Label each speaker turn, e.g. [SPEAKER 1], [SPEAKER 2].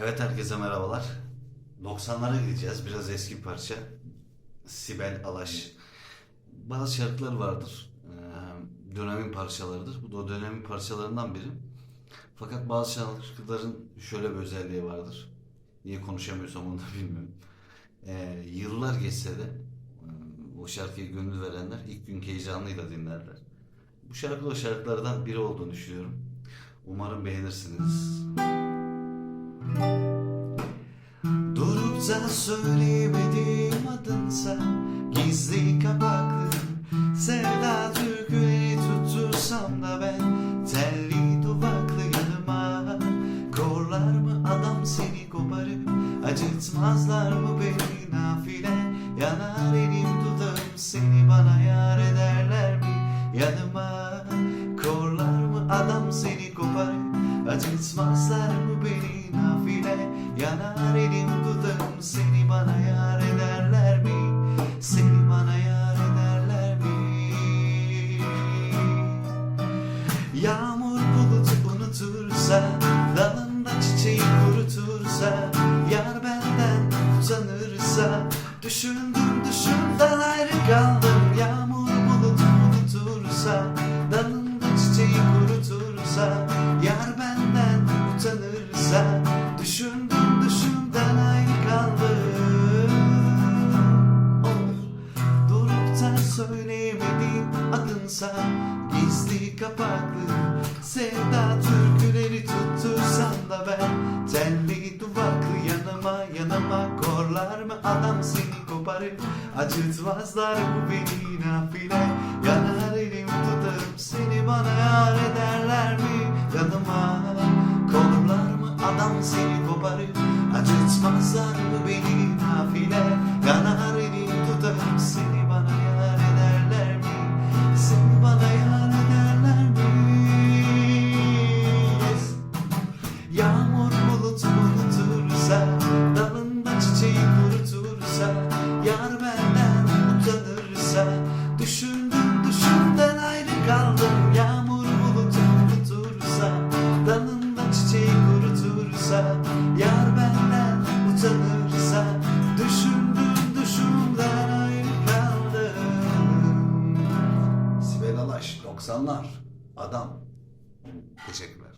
[SPEAKER 1] Evet herkese merhabalar. 90'lara gideceğiz. Biraz eski parça. Sibel Alaş. Bazı şarkılar vardır. Ee, dönemin parçalarıdır. Bu da o dönemin parçalarından biri. Fakat bazı şarkıların şöyle bir özelliği vardır. Niye konuşamıyorsam onu da bilmiyorum. Ee, yıllar geçse de o şarkıya gönül verenler ilk gün heyecanıyla dinlerler. Bu şarkı o şarkılardan biri olduğunu düşünüyorum. Umarım beğenirsiniz. Durup da söyleyemediğim adınsa Gizli kapaklı sevda türküleri tuttursam da ben. Telli duvaklı yanıma Korlar mı adam seni koparıp Acıtmazlar mı beni? Nafile Yanar elim dudağım seni. Bana yar ederler mi Yanıma? Korlar mı adam seni koparıp Acıtmazlar mı beni Yanar elim dudağım seni bana yar ederler mi? Seni bana yar ederler mi? Yağmur bulutu unutursa Dalında çiçeği kurutursa Yar benden utanırsa Düşündüm düşünden ayrı kaldım. Yağmur bulutu unutursa Dalında çiçeği kurutursa Yar benden utanırsa Söyleyemediğim adınsa. Gizli kapaklı sevda türküleri tuttursam da ben. Telli duvaklı yanıma yanıma korlar mı adam seni koparıp Acıtmazlar mı beni nafile. Yanar elim tutarım seni bana yar ederler mi? Yanıma korlar mı adam seni koparıp Acıtmazlar mı kaldım Sibel Alaş 90'lar Adam Teşekkürler